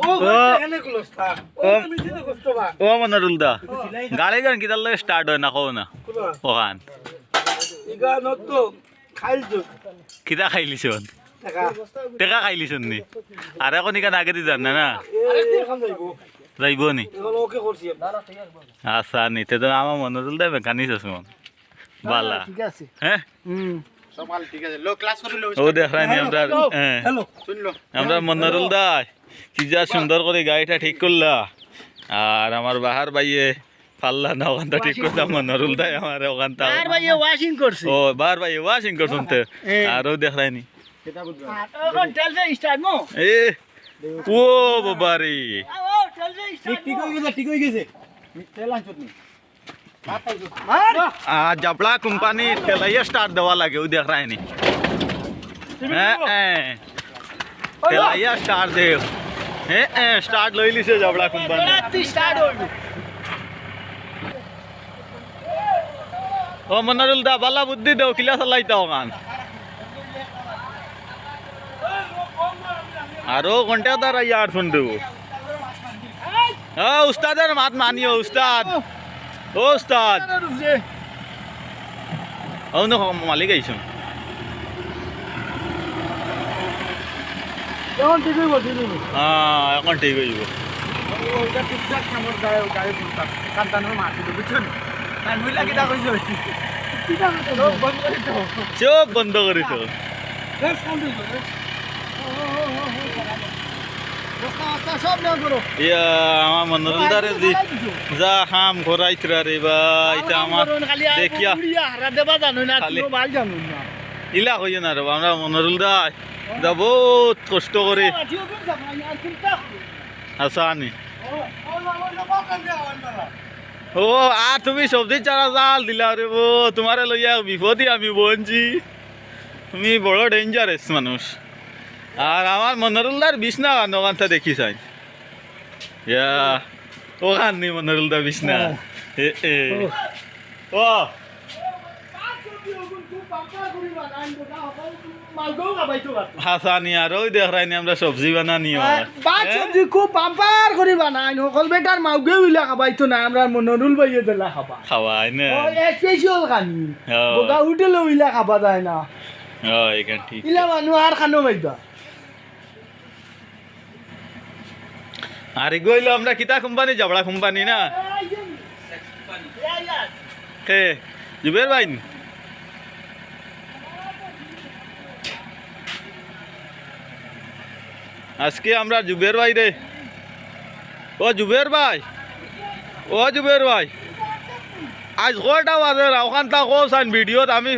ও এখানে ক্লোজ থাক ও ও। আমি চিন্তা করতে বা ও মনারুল দা গাড়ি গান কিতার লাগে স্টার্ট হয় না কও না। ওখান। কিতা খাইলিছন? টাকা। টেকা খাইলিছন নি? আর এখন ইকান আগে দি জান না? না যাইব? নি? এখন ওকে করছি আচ্ছা নিতে তো আমার মনারুল দা মেকানিস আছে মন বালা ঠিক আছে। হ্যাঁ হুম সকাল ঠিক আছে। লো ক্লাস করে ও দেখানি আমরা হ্যাঁ। হ্যালো। শুনলো। আমরা মনারুল দা কি যা সুন্দর করে গাড়িটা ঠিক করলা। আর আমার বাহার বাইয়ে পাল্লা না ওখানটা ঠিক করতাম মনারুল দাই আমার ওখানটা। আর ওয়াশিং করছে। ও বার ভাই ওয়াশিং করতাম তো আরও দেখায়নি সেটা বুঝবা এখন চলছে স্টার্ট নো এ ও বাবা ও চলছে ঠিক ঠিক হয়ে গেছে ঠিক হয়ে গেছে। তেল আনছত নি মার আর জাপলা কোম্পানি তেলাইয়া স্টার্ট দেওয়া লাগে ও দেখ রায়নি হ্যাঁ হ্যাঁ তেলাইয়া স্টার্ট দে হ্যাঁ হ্যাঁ স্টার্ট লই লিছে জাপলা কোম্পানি রাত্রি স্টার্ট হইল ও মনারুল দা বালা বুদ্ধি দেও কিলা চালাইতাও গান আরও ঘণ্টা তার ইয়ার ফোন দেব ও উস্তাদের উস্তাদ ও উস্তাদ মালিক আইছুন এখন ঠিক হইব ঠিক হইব হ্যাঁ এখন ঠিক হয়ে যাব ওইটা ঠিকঠাক কামর গায়ে গায়ে বুঝতাম কান্তানোর বুঝছেন কিটা কইছে লোক বন্ধ করে তো ইয়া আমার যা হাম ঘরাইতরা রে এটা আমার দেখিয়া ইলা হইয়া না রে আমরা মনোরল দা যা বহুত কষ্ট করে আর আসানি ও তুমি সবজি চারা জাল দিলা রে বো তোমারে লইয়া বিপদই আমি বঞ্চি তুমি বড় ডেঞ্জারাস মানুষ আর আমার মনোরুলদার বিছনা কান ওখানটা দেখি চাই ইয়া ওখান নি মনোরুলদার বিছনা। এ এ। ও। হাসানি আর ওই দেখ রাইনি আমরা সবজি বানানি বাদ সবজি খুব বাম্পার করি বানাই সকল বেটার মাউগে উইলা খাবাইতো না আমরা মনরুল বাইয়ে দিলা খাবা। খাওয়াই না। স্পেশাল ও। বোকা উইলা খাবা যায় না। ইলা মানুষ আর খানো বাইদা আর এগুলো আমরা কিতা কোম্পানি? জাবড়া কোম্পানি না? কে জুবের ভাই আজকে আমরা জুবের ভাই রে। ও জুবের ভাই। ও জুবের ভাই। আজ কয়টা বাজে ওখান তা কো চাইন ভিডিওত আমি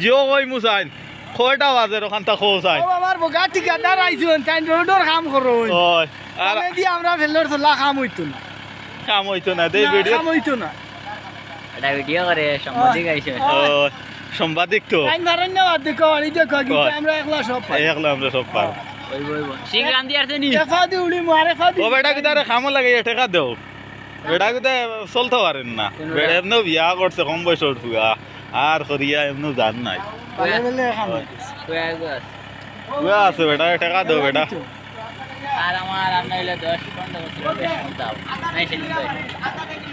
জিও কই মু চাইন কয়টা বাজে ওখান তা চাইন ও আমার বোকা ঠিকাদার আইছুন তাই রোডর কাম করো ওই আর আমি দি আমরা ভেলোর চলা কাম হইতো না। কাম হইতো না দেই ভিডিও কাম হইতো না। এটা ভিডিও করে সম্পাদিক আইছে ও সাংবাদিক তো ধরেন না বাদ দেখো আনি দেখো কি কয়। আমরা একলা সব পাই। একলা আমরা সব পার ওইব ওইব শিখরান দিয়ে আছে নি? এফা দি উড়ি মারে ফা দি ও বেটা খামো লাগে এ টাকা দেও। বেটা কিতা চলতে পারেন না। এমনি বিয়া। করছে কম বয়সর ফুয়া আর করিয়া এমনি জান নাই। আছে। বেটা টাকা দেও বেটা। আর আমার আমরা হইলে 10 15 বছর দাও। নাই সেদিন তো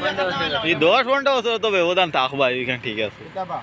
15 বছর এই দশ ঘণ্টা বছর তো ব্যবধান থাকবা এখানে ঠিক আছে। দাবা